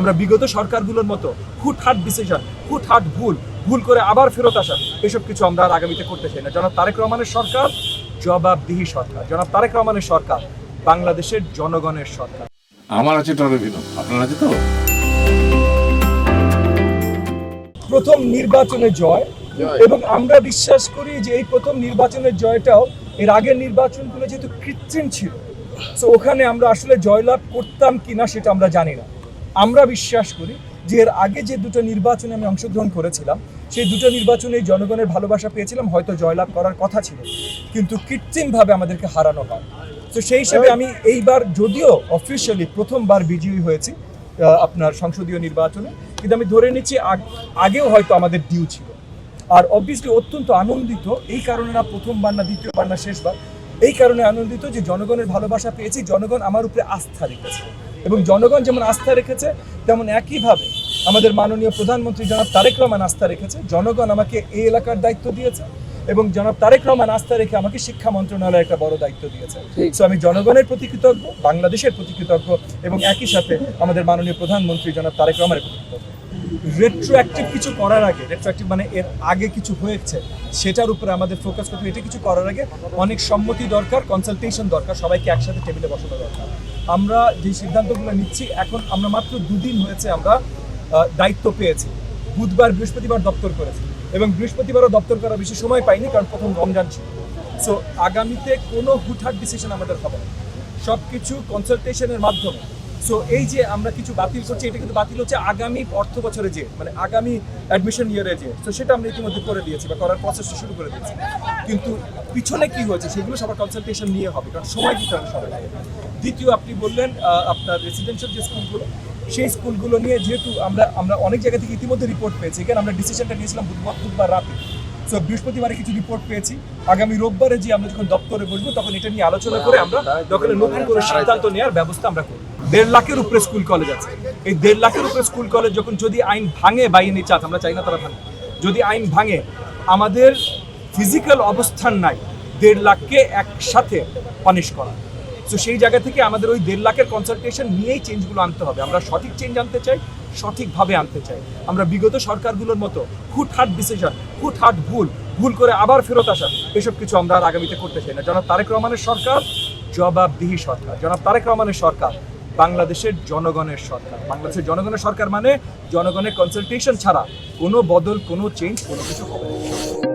আমরা বিগত সরকারগুলোর মতো হুটহাট ডিসিশন হুটহাট ভুল ভুল করে আবার ফেরত আসা এসব কিছু আমরা আর আগামীতে করতে চাই না। জনাব তারেক রহমানের সরকার জবাবদিহি সরকার। জনাব তারেক রহমানের সরকার বাংলাদেশের জনগণের সরকার। আমার আছে টরেভিনো আপনার আছে তো? প্রথম নির্বাচনে জয়। এবং আমরা বিশ্বাস করি যে এই প্রথম নির্বাচনের জয়টাও এর আগের নির্বাচনগুলো যেহেতু কৃত্রিম ছিল তো ওখানে আমরা আসলে জয়লাভ করতাম কিনা সেটা আমরা জানি না। আমরা বিশ্বাস করি যে এর আগে যে দুটো নির্বাচনে আমি অংশগ্রহণ করেছিলাম, সেই দুটো নির্বাচনে জনগণের ভালোবাসা পেয়েছিলাম, হয়তো জয়লাভ করার কথা ছিল। কিন্তু কৃত্রিমভাবে আমাদেরকে হারানো হয়। তো সেই হিসাবে আমি এইবার যদিও অফিসিয়ালি প্রথমবার বিজয়ী হয়েছি আপনার সংসদীয় নির্বাচনে, কিন্তু আমি ধরে নিচ্ছি আগেও হয়তো আমাদের ডিউ ছিল। আর অবভিয়াসলি অত্যন্ত আনন্দিত, এই কারণে না প্রথমবার না দ্বিতীয়বার না শেষবার, এই কারণে আনন্দিত যে জনগণের ভালোবাসা পেয়েছি, জনগণ আমার উপরে আস্থা রেখেছে। এবং জনগণ যেমন আস্থা রেখেছে তেমন একইভাবে আমাদের মাননীয় প্রধানমন্ত্রী জনাব তারেক রহমান আস্থা রেখেছে জনগণ আমাকে এই এলাকার দায়িত্ব দিয়েছে এবং জনাব তারেক রহমান আস্থা রেখে আমাকে শিক্ষা মন্ত্রণালয়ের একটা বড় দায়িত্ব দিয়েছে। সো আমি জনগণের প্রতি কৃতজ্ঞ বাংলাদেশের প্রতি কৃতজ্ঞ এবং একই সাথে আমাদের মাননীয় প্রধানমন্ত্রী জনাব তারেক রহমানের প্রতি কৃতজ্ঞ। রেট্রোঅ্যাক্টিভ কিছু করার আগে রেট্রোঅ্যাক্টিভ মানে এর আগে কিছু হয়েছে সেটার উপরে আমাদের ফোকাস করতে। এটা কিছু করার আগে অনেক সম্মতি দরকার কনসালটেশন দরকার সবাইকে একসাথে টেবিলে বসানো দরকার। আমরা যে সিদ্ধান্তগুলো নিচ্ছি, এখন আমরা মাত্র দুদিন হয়েছে আমরা দায়িত্ব পেয়েছি। বুধবার বৃহস্পতিবার দপ্তর করেছি এবং বৃহস্পতিবারও দপ্তর করার বেশি সময় পাইনি কারণ প্রথম রমজান ছিল। সো আগামীতে কোনো হুটহাট ডিসিশন আমাদের হবে সব কিছু কনসালটেশনের মাধ্যমে। সো এই যে আমরা কিছু বাতিল করছি, এটা কিন্তু বাতিল হচ্ছে আগামী অর্থ বছরে যে মানে আগামী অ্যাডমিশন ইয়ারে যে। তো সেটা আমরা ইতিমধ্যে করে দিয়েছি বা করার প্রসেসটা শুরু করে দিয়েছি। কিন্তু পিছনে কি হয়েছে সেগুলো সবার কনসালটেশন নিয়ে হবে, কারণ সময় দিতে হবে সবাইকে। দ্বিতীয়, আপনি বললেন আপনার রেসিডেন্সিয়াল যে স্কুলগুলো, সেই স্কুলগুলো নিয়ে যেহেতু আমরা আমরা অনেক জায়গা থেকে ইতিমধ্যে রিপোর্ট পেয়েছি। এখানে আমরা ডিসিশনটা নিয়েছিলাম বুধবার বুধবার রাতে। সো বৃহস্পতিবারে কিছু রিপোর্ট পেয়েছি। আগামী রোববারে যে আমরা যখন দপ্তরে বসবো, তখন এটা নিয়ে আলোচনা করে আমরা দখলে নতুন করে সিদ্ধান্ত নেওয়ার ব্যবস্থা আমরা করব। দেড় লাখের উপরে স্কুল কলেজ আছে। এই দেড় লাখের উপরে স্কুল কলেজ যখন যদি আইন ভাঙে বাইনি চাঁদ আমরা চাই না তারা ভাঙে যদি আইন ভাঙে, আমাদের ফিজিক্যাল অবস্থান নাই, দেড় লাখকে একসাথে পানিশ করা। তো সেই জায়গা থেকে আমাদের ওই দেড় লাখের কনসালটেশন নিয়েই চেঞ্জগুলো আনতে হবে। আমরা সঠিক চেঞ্জ আনতে চাই, সঠিকভাবে আনতে চাই। আমরা বিগত সরকারগুলোর মতো হুটহাট ডিসিশন হুটহাট ভুল ভুল করে আবার ফেরত আসা, এসব কিছু আমরা আর আগামীতে করতে চাই না। জনাব তারেক রহমানের সরকার, জবাবদিহি সরকার। জনাব তারেক রহমানের সরকার, বাংলাদেশের জনগণের সরকার। বাংলাদেশের জনগণের সরকার মানে জনগণের কনসালটেশন ছাড়া কোনো বদল, কোনো চেঞ্জ কোনো কিছু হবে না।